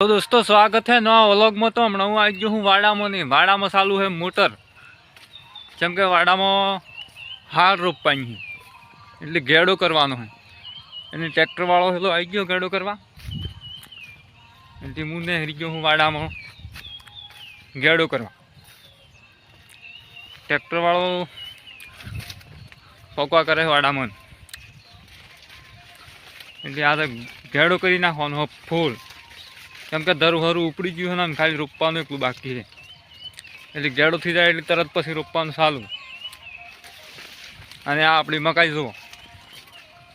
તો દોસ્તો, સ્વાગત છે નવા વ્લોગમાં તો. હમણાં હું આવી ગયો હું વાડામાં નહીં વાડામાં ચાલુ છે મોટર. જેમ કે વાડામાં હાર રોપવાની એટલે ગેડો કરવાનો છે. એટલે ટ્રેક્ટરવાળો હેલો આવી ગયો ગેડો કરવા. એટલે હું ને હરી ગયો હું વાડામાં. ઘેડો કરવા. ટ્રેક્ટરવાળો પકવા કરે વાડામાં. એટલે આ તો ઘેડો કરી નાખવાનો ફૂલ. કેમ કે ધરું હરું ઉપડી ગયું છે ને ખાલી રોપવાનું એટલું બાકી છે. એટલે ગેડો થઈ જાય એટલે તરત પછી રોપવાનું સારું અને આ આપણી મકાઈ જુઓ.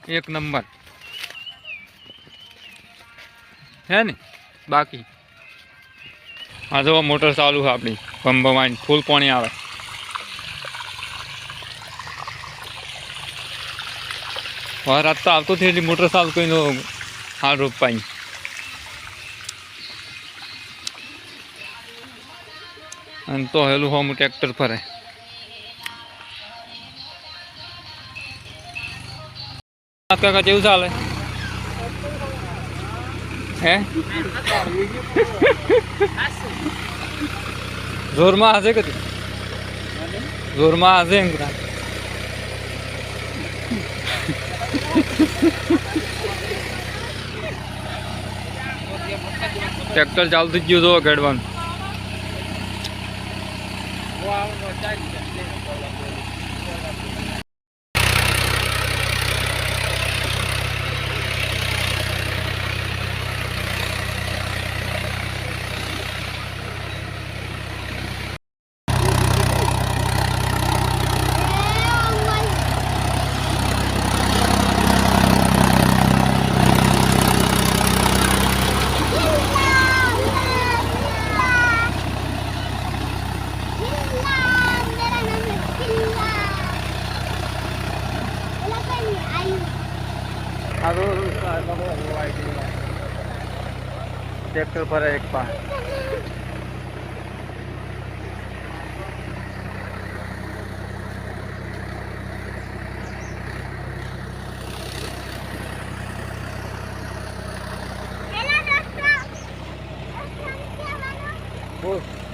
એક નંબર. હે ને? બાકી. આ જો મોટર ચાલુ છે આપણી. ભંભવાઈને ફૂલ પાણી આવે. રાત તો આવતો થઈ એટલે મોટર ચાલુ કરીને હાલ રોપાઈ અને તો હેલું હોમ ટ્રેક્ટર ફરે કાકા, કેવું ચાલે હે જોરમાં હશે કદી? જોરમાં હશે એમ કદાચ. ટ્રેક્ટર ચાલતું જ ગયું તો дайте. ગેડવાનું ટ્રેક્ટર પર એક પા Oh.